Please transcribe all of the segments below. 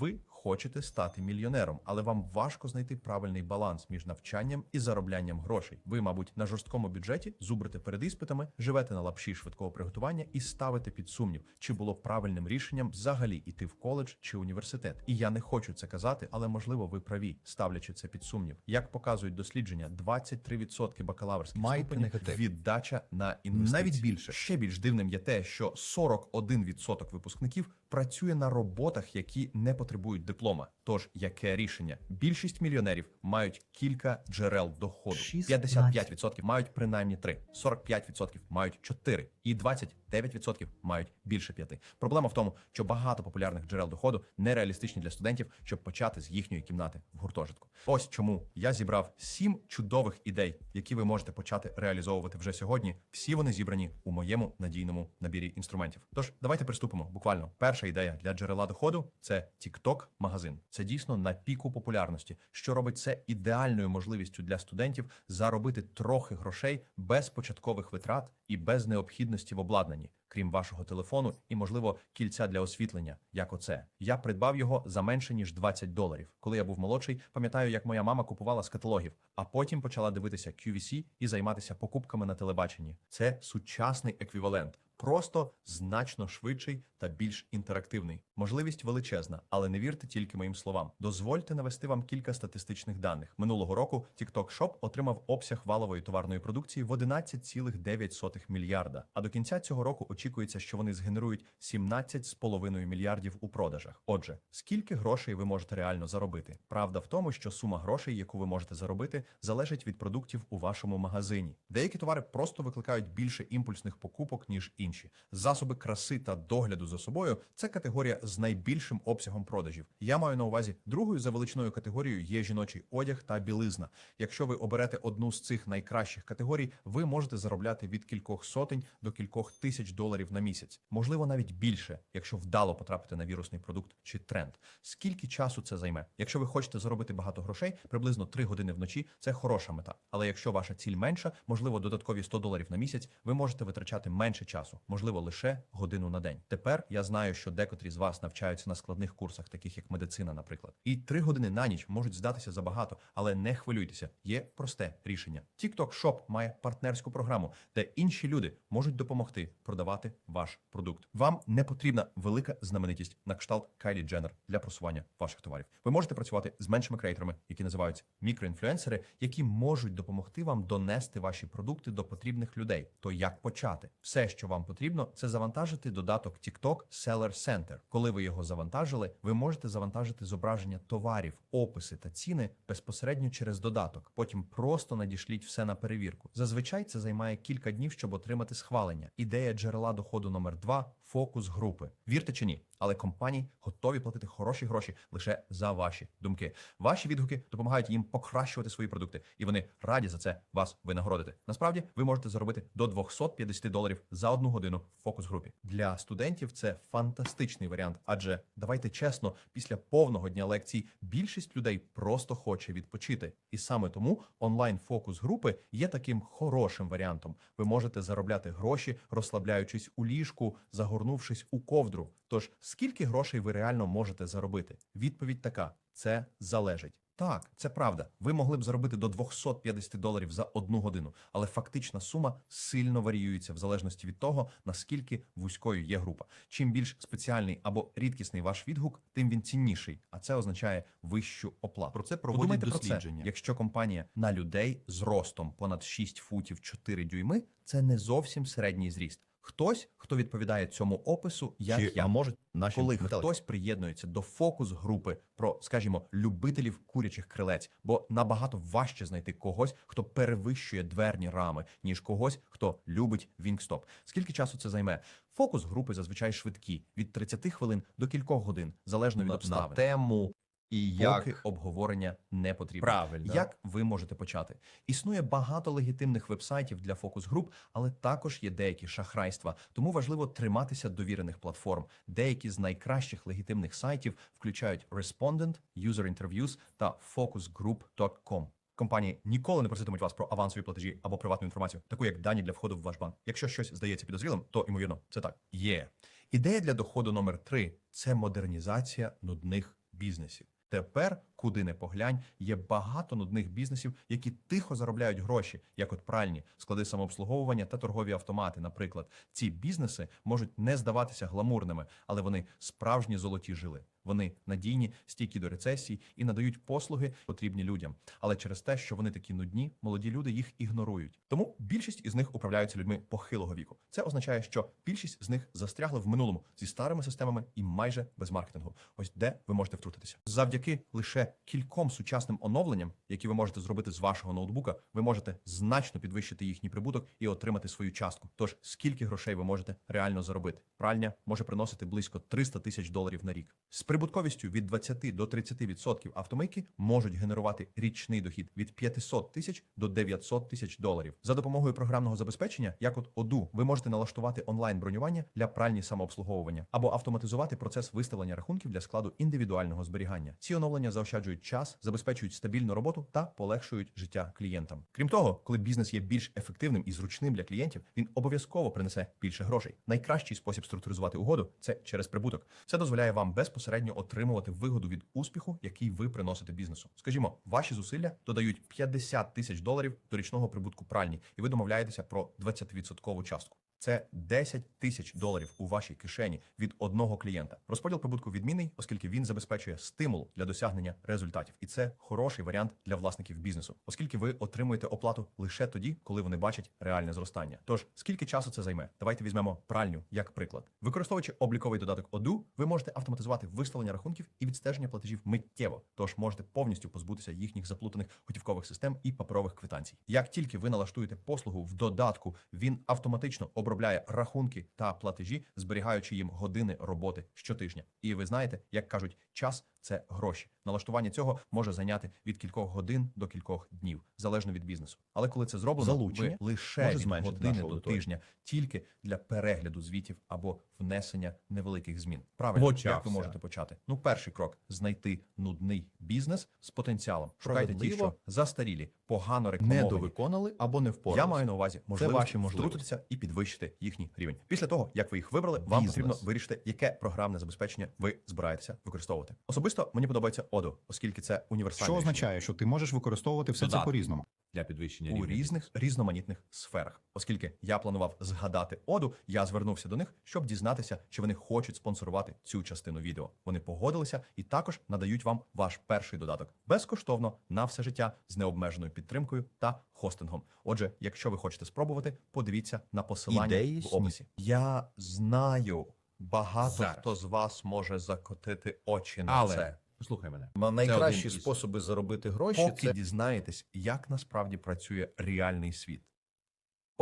Ви хочете стати мільйонером, але вам важко знайти правильний баланс між навчанням і зароблянням грошей. Ви, мабуть, на жорсткому бюджеті зубрите перед іспитами, живете на лапші швидкого приготування і ставите під сумнів, чи було правильним рішенням взагалі іти в коледж чи університет. І я не хочу це казати, але можливо ви праві, ставлячи це під сумнів. Як показують дослідження, 23% бакалаврських ступенів негатив. віддача на інвестиції. Навіть більше. Ще більш дивним є те, що 41% випускників працює на роботах, які не потребують диплома. Тож яке рішення? Більшість мільйонерів мають кілька джерел доходу. 16. 55% мають принаймні 3, 45% мають 4 і 29% мають більше 5. Проблема в тому, що багато популярних джерел доходу нереалістичні для студентів, щоб почати з їхньої кімнати в гуртожитку. Ось чому я зібрав 7 чудових ідей, які ви можете почати реалізовувати вже сьогодні. Всі вони зібрані у моєму надійному набірі інструментів. Тож давайте приступимо. Буквально перша ідея для джерела доходу це TikTok магазин. Це дійсно на піку популярності, що робить це ідеальною можливістю для студентів заробити трохи грошей без початкових витрат і без необхідності в обладнанні. Крім вашого телефону і, можливо, кільця для освітлення, як оце. Я придбав його за менше ніж 20 доларів. Коли я був молодший, пам'ятаю, як моя мама купувала з каталогів, а потім почала дивитися QVC і займатися покупками на телебаченні. Це сучасний еквівалент. Просто значно швидший та більш інтерактивний. Можливість величезна, але не вірте тільки моїм словам. Дозвольте навести вам кілька статистичних даних. Минулого року TikTok Shop отримав обсяг валової товарної продукції в 11,9 мільярда. А до кінця цього року очікується, що вони згенерують 17,5 мільярдів у продажах. Отже, скільки грошей ви можете реально заробити? Правда в тому, що сума грошей, яку ви можете заробити, залежить від продуктів у вашому магазині. Деякі товари просто викликають більше імпульсних покупок, ніж інші. Засоби краси та догляду за собою це категорія з найбільшим обсягом продажів. Я маю на увазі другою за величиною категорією є жіночий одяг та білизна. Якщо ви оберете одну з цих найкращих категорій, ви можете заробляти від кількох сотень до кількох тисяч доларів на місяць, можливо, навіть більше, якщо вдало потрапити на вірусний продукт чи тренд. Скільки часу це займе? Якщо ви хочете заробити багато грошей, приблизно 3 години вночі це хороша мета. Але якщо ваша ціль менша, можливо, додаткові 100 доларів на місяць, ви можете витрачати менше часу, можливо, лише годину на день. Тепер я знаю, що декотрі з вас навчаються на складних курсах, таких як медицина, наприклад. І 3 години на ніч можуть здатися забагато, але не хвилюйтеся. Є просте рішення. TikTok Shop має партнерську програму, де інші люди можуть допомогти продавати ваш продукт. Вам не потрібна велика знаменитість на кшталт Кайлі Дженнер для просування ваших товарів. Ви можете працювати з меншими креаторами, які називаються мікроінфлюенсери, які можуть допомогти вам донести ваші продукти до потрібних людей. То як почати? Все, що вам потрібно, це завантажити додаток TikTok Seller Center. Коли ви його завантажили, ви можете завантажити зображення товарів, описи та ціни безпосередньо через додаток. Потім просто надішліть все на перевірку. Зазвичай це займає кілька днів, щоб отримати схвалення. Ідея джерела доходу номер два фокус групи. Вірте чи ні, але компанії готові платити хороші гроші лише за ваші думки. Ваші відгуки допомагають їм покращувати свої продукти, і вони раді за це вас винагородити. Насправді ви можете заробити до 250 доларів за одну годину в фокус групі. Для студентів це фантастичний варіант, адже давайте чесно, після повного дня лекцій більшість людей просто хоче відпочити, і саме тому онлайн фокус групи є таким хорошим варіантом. Ви можете заробляти гроші, розслабляючись у ліжку, загорнувшись у ковдру. Тож скільки грошей ви реально можете заробити? Відповідь така: це залежить. Так, це правда. Ви могли б заробити до 250 доларів за одну годину, але фактична сума сильно варіюється в залежності від того, наскільки вузькою є група. Чим більш спеціальний або рідкісний ваш відгук, тим він цінніший, а це означає вищу оплату. Про це проводять Подумайте про дослідження. Це. Якщо компанія на людей з ростом понад 6 футів 4 дюйми, це не зовсім середній зріст. Хтось, хто відповідає цьому опису, як Чи, я а можуть наші коли метелики? хтось приєднується до фокус групи про, скажімо, любителів курячих крилець, бо набагато важче знайти когось, хто перевищує дверні рами, ніж когось, хто любить Вінкстоп. Скільки часу це займе? Фокус групи зазвичай швидкі від 30 хвилин до кількох годин, залежно від на, на тему і як Поки обговорення не потрібно. Правильно. Як ви можете почати? Існує багато легітимних вебсайтів для фокус-груп, але також є деякі шахрайства. Тому важливо триматися довірених платформ. Деякі з найкращих легітимних сайтів включають Respondent, User Interviews та focusgroup.com. Компанії ніколи не проситимуть вас про авансові платежі або приватну інформацію, таку як дані для входу в ваш банк. Якщо щось здається підозрілим, то ймовірно це так. Є ідея для доходу номер три це модернізація нудних бізнесів. Тепер, куди не поглянь, є багато нудних бізнесів, які тихо заробляють гроші, як от пральні, склади самообслуговування та торгові автомати. Наприклад, ці бізнеси можуть не здаватися гламурними, але вони справжні золоті жили. Вони надійні, стійкі до рецесій і надають послуги, потрібні людям. Але через те, що вони такі нудні, молоді люди їх ігнорують. Тому більшість із них управляються людьми похилого віку. Це означає, що більшість з них застрягли в минулому зі старими системами і майже без маркетингу. Ось де ви можете втрутитися. Завдяки лише кільком сучасним оновленням, які ви можете зробити з вашого ноутбука, ви можете значно підвищити їхній прибуток і отримати свою частку. Тож скільки грошей ви можете реально заробити? Пральня може приносити близько 300 тисяч доларів на рік. Прибутковістю від 20 до 30% автомийки можуть генерувати річний дохід від 500 тисяч до 900 тисяч доларів. За допомогою програмного забезпечення, як от Оду, ви можете налаштувати онлайн бронювання для пральні самообслуговування або автоматизувати процес виставлення рахунків для складу індивідуального зберігання. Ці оновлення заощаджують час, забезпечують стабільну роботу та полегшують життя клієнтам. Крім того, коли бізнес є більш ефективним і зручним для клієнтів, він обов'язково принесе більше грошей. Найкращий спосіб структуризувати угоду це через прибуток. Це дозволяє вам безпосередньо отримувати вигоду від успіху, який ви приносите бізнесу. Скажімо, ваші зусилля додають 50 тисяч доларів до річного прибутку пральні, і ви домовляєтеся про 20% частку. Це 10 тисяч доларів у вашій кишені від одного клієнта. Розподіл прибутку відмінний, оскільки він забезпечує стимул для досягнення результатів, і це хороший варіант для власників бізнесу, оскільки ви отримуєте оплату лише тоді, коли вони бачать реальне зростання. Тож скільки часу це займе? Давайте візьмемо пральню як приклад. Використовуючи обліковий додаток Оду, ви можете автоматизувати виставлення рахунків і відстеження платежів миттєво, тож можете повністю позбутися їхніх заплутаних готівкових систем і паперових квитанцій. Як тільки ви налаштуєте послугу в додатку, він автоматично обробляє рахунки та платежі, зберігаючи їм години роботи щотижня. І ви знаєте, як кажуть, час це гроші. Налаштування цього може зайняти від кількох годин до кількох днів, залежно від бізнесу. Але коли це зроблено, Залучення ви лише від години до тижня тільки для перегляду звітів або внесення невеликих змін. Правильно, як ви можете почати? Ну, перший крок знайти нудний бізнес з потенціалом. Шукайте ті, що застарілі, погано рекламовані. Недовиконали або не впоралися. Я маю на увазі можливості втрутитися і підвищити їхній рівень. Після того, як ви їх вибрали, вам потрібно вирішити, яке програмне забезпечення ви збираєтеся використовувати. Особисто мені подобається Odoo, оскільки це універсальне Що рішення означає, що ти можеш використовувати все Додатки. це по-різному. для підвищення у рівня різних різноманітних сферах. Оскільки я планував згадати Оду, я звернувся до них, щоб дізнатися, чи вони хочуть спонсорувати цю частину відео. Вони погодилися і також надають вам ваш перший додаток безкоштовно на все життя з необмеженою підтримкою та хостингом. Отже, якщо ви хочете спробувати, подивіться на посилання Ідеї в описі. Я знаю. Багато Зараз. хто з вас може закотити очі на Але це. послухай мене. Ма- Найкращі один із- способи заробити гроші поки це дізнаєтесь, як насправді працює реальний світ.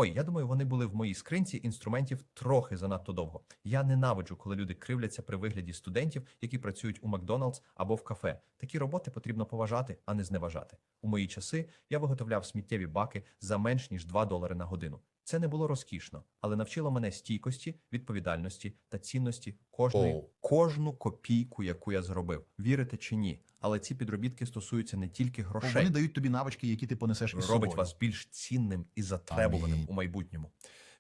Ой, я думаю, вони були в моїй скринці інструментів трохи занадто довго. Я ненавиджу, коли люди кривляться при вигляді студентів, які працюють у Макдоналдс або в кафе. Такі роботи потрібно поважати, а не зневажати. У мої часи я виготовляв сміттєві баки за менш ніж 2 долари на годину. Це не було розкішно, але навчило мене стійкості, відповідальності та цінності кожної О. кожну копійку, яку я зробив. Вірите чи ні? Але ці підробітки стосуються не тільки грошей Вони дають тобі навички, які ти понесеш із робить собою. вас більш цінним і затребуваним Амінь. у майбутньому.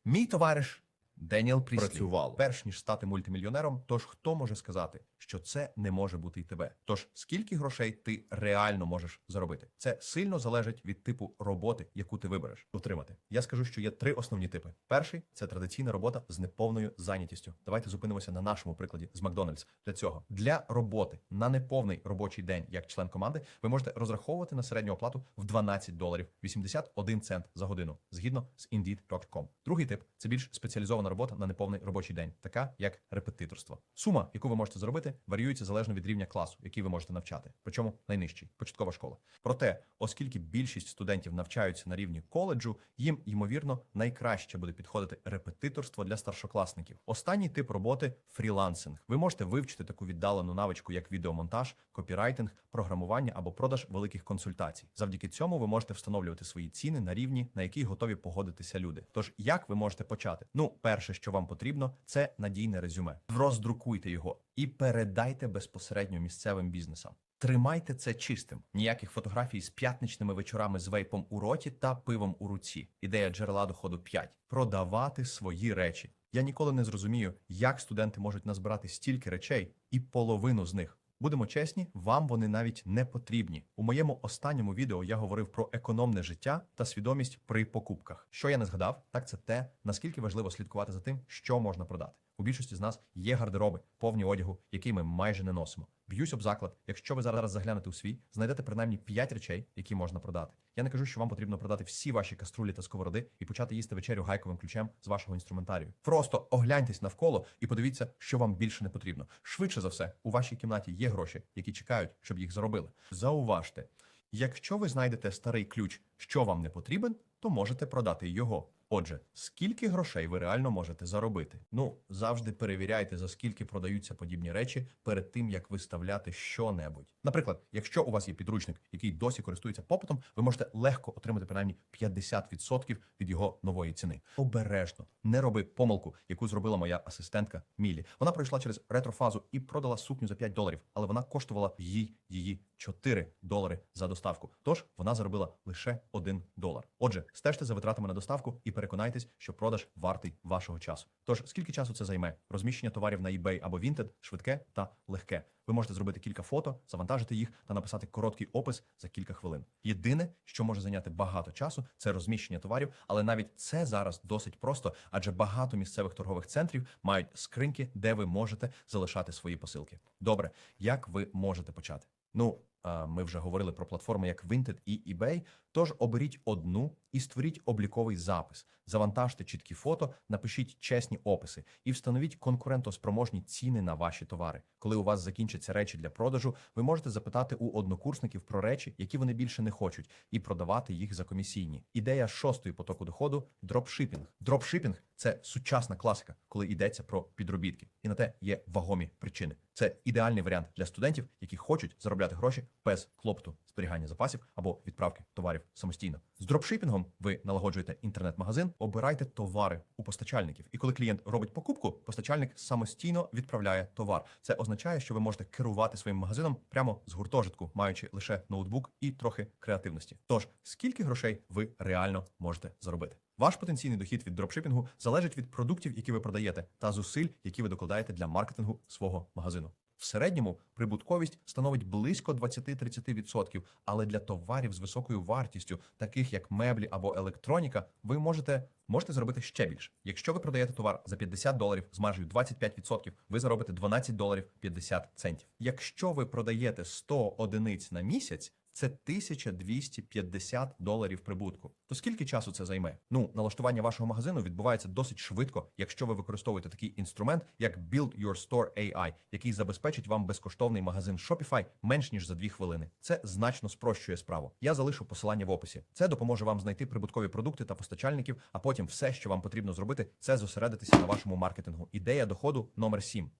Мій товариш Деніел Пріслі, Працювало. перш ніж стати мультимільйонером, тож хто може сказати, що це не може бути й тебе? Тож скільки грошей ти реально можеш заробити? Це сильно залежить від типу роботи, яку ти вибереш отримати. Я скажу, що є три основні типи. Перший це традиційна робота з неповною зайнятістю. Давайте зупинимося на нашому прикладі з Макдональдс. Для цього для роботи на неповний робочий день як член команди ви можете розраховувати на середню оплату в 12 доларів 81 цент за годину, згідно з Indeed.com. Другий тип це більш спеціалізована робота на неповний робочий день, така як репетиторство. Сума, яку ви можете заробити, варіюється залежно від рівня класу, який ви можете навчати. Причому найнижчий початкова школа. Проте, оскільки більшість студентів навчаються на рівні коледжу, їм ймовірно найкраще буде підходити репетиторство для старшокласників. Останній тип роботи фрілансинг. Ви можете вивчити таку віддалену навичку, як відеомонтаж, копірайтинг, програмування або продаж великих консультацій. Завдяки цьому ви можете встановлювати свої ціни на рівні, на який готові погодитися люди. Тож як ви можете почати? Ну, перше, що вам потрібно, це надійне резюме. Роздрукуйте його і передайте безпосередньо місцевим бізнесам. Тримайте це чистим. Ніяких фотографій з п'ятничними вечорами з вейпом у роті та пивом у руці. Ідея джерела доходу 5. продавати свої речі. Я ніколи не зрозумію, як студенти можуть назбирати стільки речей, і половину з них Будемо чесні, вам вони навіть не потрібні. У моєму останньому відео я говорив про економне життя та свідомість при покупках. Що я не згадав, так це те, наскільки важливо слідкувати за тим, що можна продати. У більшості з нас є гардероби, повні одягу, який ми майже не носимо. Б'юсь об заклад. Якщо ви зараз заглянете у свій, знайдете принаймні 5 речей, які можна продати. Я не кажу, що вам потрібно продати всі ваші каструлі та сковороди і почати їсти вечерю гайковим ключем з вашого інструментарію. Просто огляньтесь навколо і подивіться, що вам більше не потрібно. Швидше за все, у вашій кімнаті є гроші, які чекають, щоб їх заробили. Зауважте, якщо ви знайдете старий ключ, що вам не потрібен, то можете продати його. Отже, скільки грошей ви реально можете заробити? Ну, завжди перевіряйте, за скільки продаються подібні речі перед тим, як виставляти що-небудь. Наприклад, якщо у вас є підручник, який досі користується попитом, ви можете легко отримати принаймні 50% від його нової ціни. Обережно не роби помилку, яку зробила моя асистентка Мілі. Вона пройшла через ретрофазу і продала сукню за 5 доларів, але вона коштувала їй її 4 долари за доставку. Тож вона заробила лише 1 долар. Отже, стежте за витратами на доставку і переконайтесь, що продаж вартий вашого часу. Тож скільки часу це займе? Розміщення товарів на eBay або Vinted швидке та легке. Ви можете зробити кілька фото, завантажити їх та написати короткий опис за кілька хвилин. Єдине, що може зайняти багато часу, це розміщення товарів, але навіть це зараз досить просто, адже багато місцевих торгових центрів мають скриньки, де ви можете залишати свої посилки. Добре, як ви можете почати? Ну, ми вже говорили про платформи як Vinted і eBay, тож оберіть одну і створіть обліковий запис. Завантажте чіткі фото, напишіть чесні описи і встановіть конкурентоспроможні ціни на ваші товари. Коли у вас закінчаться речі для продажу, ви можете запитати у однокурсників про речі, які вони більше не хочуть, і продавати їх за комісійні. Ідея шостої потоку доходу дропшипінг. Дропшипінг це сучасна класика, коли йдеться про підробітки, і на те є вагомі причини. Це ідеальний варіант для студентів, які хочуть заробляти гроші без клопоту зберігання запасів або відправки товарів самостійно. З дропшипінгом ви налагоджуєте інтернет-магазин, обирайте товари у постачальників. І коли клієнт робить покупку, постачальник самостійно відправляє товар. Це означає, що ви можете керувати своїм магазином прямо з гуртожитку, маючи лише ноутбук і трохи креативності. Тож, скільки грошей ви реально можете заробити? Ваш потенційний дохід від дропшипінгу залежить від продуктів, які ви продаєте, та зусиль, які ви докладаєте для маркетингу свого магазину. В середньому прибутковість становить близько 20-30%, але для товарів з високою вартістю, таких як меблі або електроніка, ви можете можете заробити ще більше. Якщо ви продаєте товар за 50 доларів з маржею 25%, ви заробите 12 доларів 50 центів. Якщо ви продаєте 100 одиниць на місяць, це 1250 доларів прибутку. То скільки часу це займе? Ну, налаштування вашого магазину відбувається досить швидко, якщо ви використовуєте такий інструмент, як Build Your Store AI, який забезпечить вам безкоштовний магазин Shopify менш ніж за 2 хвилини. Це значно спрощує справу. Я залишу посилання в описі. Це допоможе вам знайти прибуткові продукти та постачальників, а потім все, що вам потрібно зробити, це зосередитися на вашому маркетингу. Ідея доходу номер 7.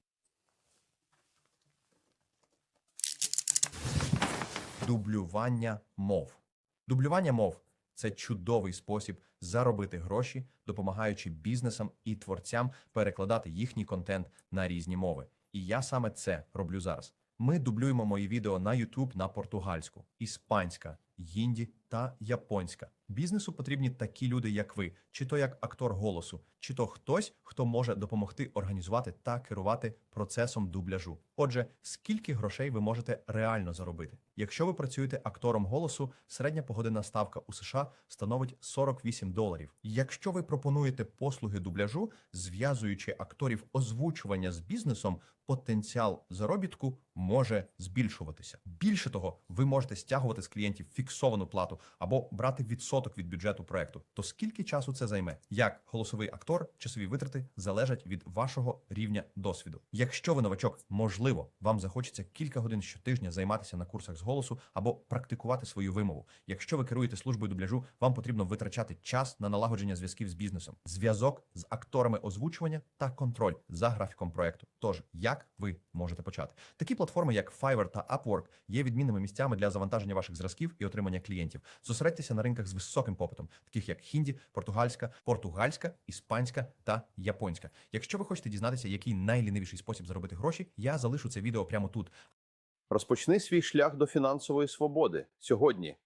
Дублювання мов. Дублювання мов це чудовий спосіб заробити гроші, допомагаючи бізнесам і творцям перекладати їхній контент на різні мови. І я саме це роблю зараз. Ми дублюємо мої відео на YouTube на португальську, іспанська, гінді та японська. Бізнесу потрібні такі люди, як ви, чи то як актор голосу, чи то хтось, хто може допомогти організувати та керувати процесом дубляжу. Отже, скільки грошей ви можете реально заробити? Якщо ви працюєте актором голосу, середня погодинна ставка у США становить 48 доларів. Якщо ви пропонуєте послуги дубляжу, зв'язуючи акторів озвучування з бізнесом, потенціал заробітку може збільшуватися. Більше того, ви можете стягувати з клієнтів фіксовану плату або брати відсоток від бюджету проекту. То скільки часу це займе? Як голосовий актор, часові витрати залежать від вашого рівня досвіду. Якщо ви новачок, можливо, вам захочеться кілька годин щотижня займатися на курсах з голосу або практикувати свою вимову. Якщо ви керуєте службою дубляжу, вам потрібно витрачати час на налагодження зв'язків з бізнесом, зв'язок з акторами озвучування та контроль за графіком проекту. Тож, як ви можете почати? Такі платформи, як Fiverr та Upwork, є відмінними місцями для завантаження ваших зразків і отримання клієнтів. Зосередьтеся на ринках з високим попитом, таких як хінді, португальська, португальська, іспанська та японська. Якщо ви хочете дізнатися, який найлінивіший спосіб заробити гроші, я залишу це відео прямо тут. Розпочни свій шлях до фінансової свободи сьогодні.